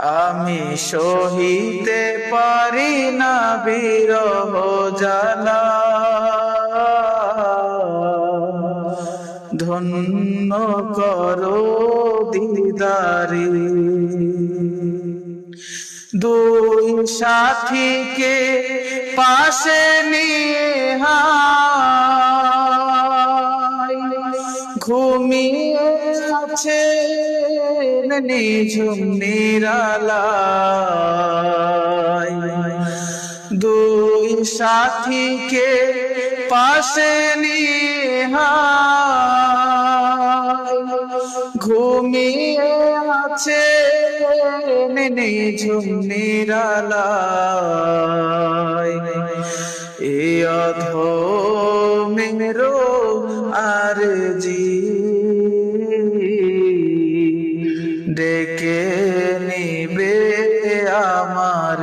আমি সহিতে পারি না বিরহ জালা ধন্য করো দিদারি। দুই সাথীকে পাশে নিয়ে ঘুমিয়ে আছে নিঝুম নিরালায়। দুই সাথীকে পাশে ঘুমিয়ে আছে নিঝুম নিরালায়। এ অধমেরো আর জি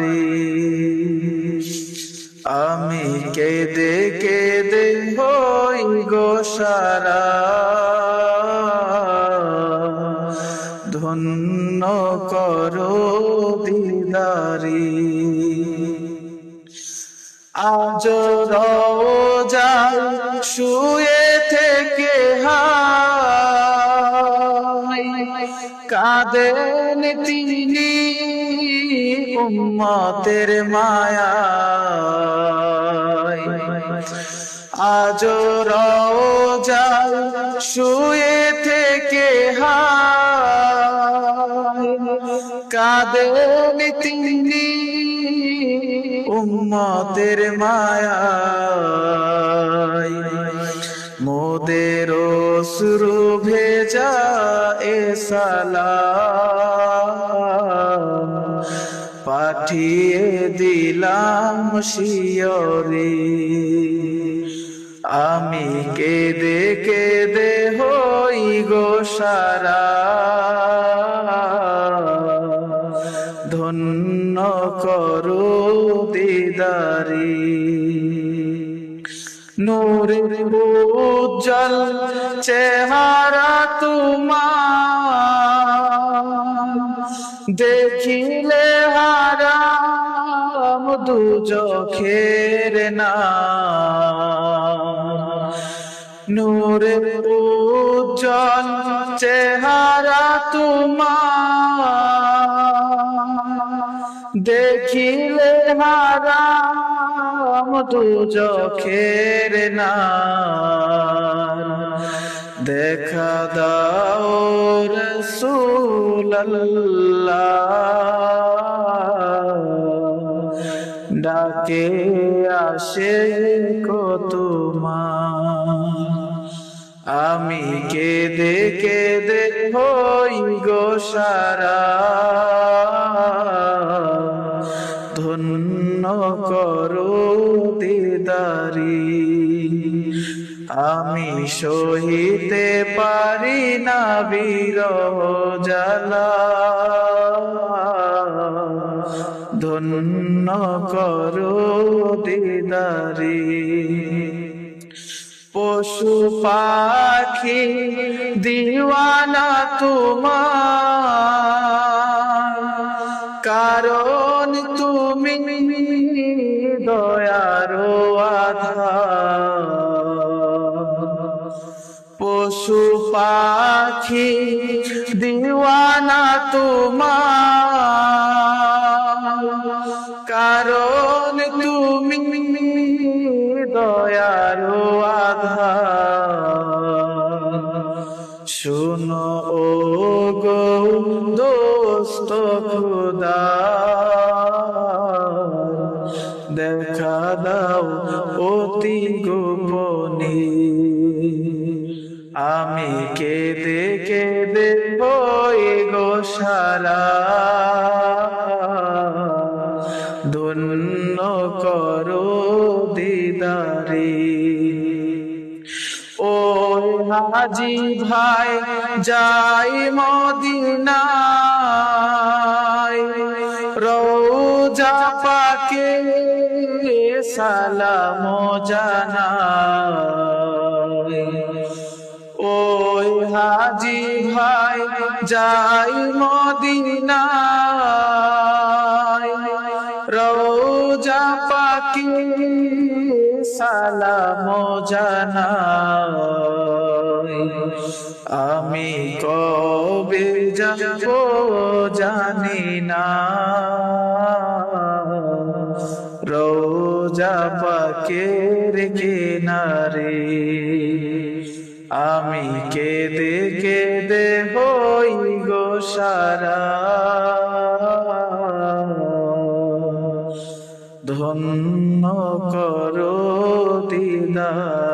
আমারে আমি কেঁদে কেঁদে হই গো সারা। ধন্য করো দিদারি। আজ রোজা শুয়ে থেকে হাই। কাঁদেন তিনি উম্মতের মায়া আজ রোজা শুয়ে থেকে হাই কাঁদেন তিনি উম্মতের মায়া মোদের সুরু ভেজা এ সালাম। পাঠিয়ে দিলাম শিয়রে। আমি কেঁদে কেঁদে হই গো সারা। ধন্য করো দিদারি। নূরের উজ্জ্বল চেহারা তোমার। দেখিলে দু চোখের না নূরের উজ্জ্বল চেহারা তোমার। দেখিলে হারাম দু চোখের না দেখা দাও রসুল্লাহ ডাকে আসে কত আমি কেঁদে কেঁদে হই গো সারা। ধন্য করো দিদারি। আমি সহিতে পারি না বীর জালা ধন্য করো দিদারি। পশু পাখি, দিওয়ানা তোমার। কারণ তুমি দয়ারো আধার। পশু পাখি, দিওয়ানা তোমার। শুনো, ও গো দোস্ত খুদা। দেখা দাও অতি গোপনে। আমি কেঁদে কেঁদে হয়ে গো সারা। ধন্য করো দিদারে। হাজি ভাই যাই মদিনায়, রোজা পাকে সালাম জানাই ওই হাজি ভাই যাই মদিনায়, রোজা পাকে সালাম জানাই আমি কবে যাব জানি না। রোজা পাকের কিনারে আমি কেঁদে কেঁদে হই গো সারা। ধন্য করো দিদারি।